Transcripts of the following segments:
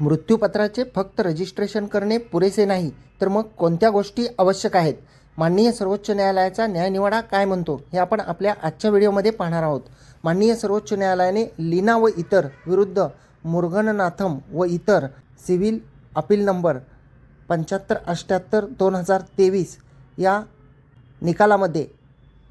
मृत्यूपत्राचे फक्त रजिस्ट्रेशन करणे पुरेसे नाही तर मग कोणत्या गोष्टी आवश्यक आहेत? माननीय सर्वोच्च न्यायालयाचा न्यायनिवाडा काय म्हणतो हे आपण आपल्या आजच्या व्हिडिओमध्ये पाहणार आहोत. माननीय सर्वोच्च न्यायालयाने लीना व इतर विरुद्ध मुरगननाथम व इतर सिव्हिल अपील नंबर पंच्याहत्तर अठ्ठ्याहत्तर दोन हजार तेवीस या निकालामध्ये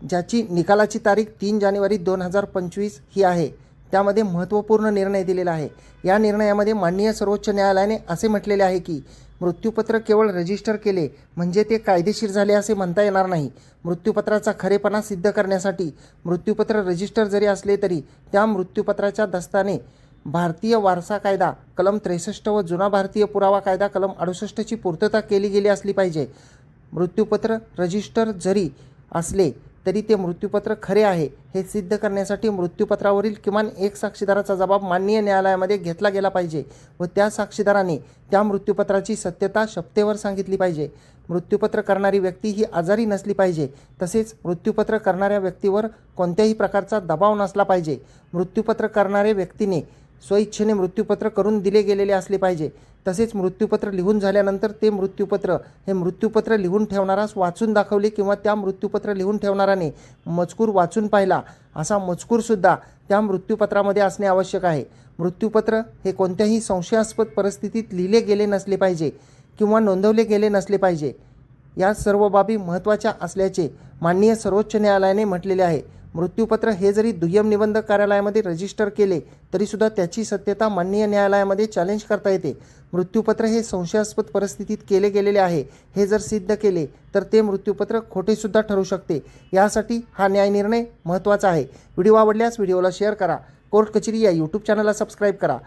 ज्याची निकालाची तारीख तीन जानेवारी दोन हजार पंचवीस ही आहे त्यामध्ये महत्त्वपूर्ण निर्णय दिलेला आहे. या निर्णयामध्ये माननीय सर्वोच्च न्यायालयाने असे म्हटलेले आहे की मृत्यूपत्र केवळ रजिस्टर केले म्हणजे ते कायदेशीर झाले असे म्हणता येणार नाही. मृत्यूपत्राचा खरेपणा सिद्ध करण्यासाठी मृत्यूपत्र रजिस्टर जरी असले तरी त्या मृत्यूपत्राच्या दस्ताने भारतीय वारसा कायदा कलम त्रेसष्ट व जुना भारतीय पुरावा कायदा कलम अडुसष्टची पूर्तता केली गेली असली पाहिजे. मृत्यूपत्र रजिस्टर जरी असले तरी ते मृत्यूपत्र खरे आहे हे सिद्ध करण्यासाठी मृत्यूपत्रावरील किमान एक साक्षीदाराचा जबाब माननीय न्यायालयामध्ये घेतला गेला पाहिजे व त्या साक्षीदाराने त्या मृत्यूपत्राची सत्यता शपथेवर सांगितली पाहिजे. मृत्यूपत्र करणारी व्यक्ती ही आजारी नसली पाहिजे तसेच मृत्यूपत्र करणाऱ्या व्यक्तीवर कोणत्याही प्रकारचा दबाव नसला पाहिजे. मृत्यूपत्र करणाऱ्या व्यक्तीने स्वइच्छेने मृत्यूपत्र करून दिले गेलेले असले पाहिजे. तसेच मृत्यूपत्र लिहून झाल्यानंतर ते मृत्यूपत्र हे मृत्यूपत्र लिहून ठेवणारास वाचून दाखवले किंवा त्या मृत्यूपत्र लिहून ठेवणाराने मजकूर वाचून पाहिला असा मजकूरसुद्धा त्या मृत्यूपत्रामध्ये असणे आवश्यक आहे. मृत्यूपत्र हे कोणत्याही संशयास्पद परिस्थितीत लिहिले गेले नसले पाहिजे किंवा नोंदवले गेले नसले पाहिजे. या सर्व बाबी महत्त्वाच्या असल्याचे माननीय सर्वोच्च न्यायालयाने म्हटलेले आहे. मृत्यूपत्र हे जरी दुय्यम निबंधक कार्यालयामध्ये रजिस्टर केले तरीसुद्धा त्याची सत्यता माननीय न्यायालयामध्ये चॅलेंज करता येते. मृत्यूपत्र हे संशयास्पद परिस्थितीत केले गेलेले आहे. हे जर सिद्ध केले तर ते मृत्यूपत्र खोटेसुद्धा ठरू शकते. यासाठी हा न्यायनिर्णय महत्त्वाचा आहे. व्हिडिओ आवडल्यास व्हिडिओला शेअर करा. कोर्ट कचेरी या यूट्यूब चॅनलला सबस्क्राईब करा.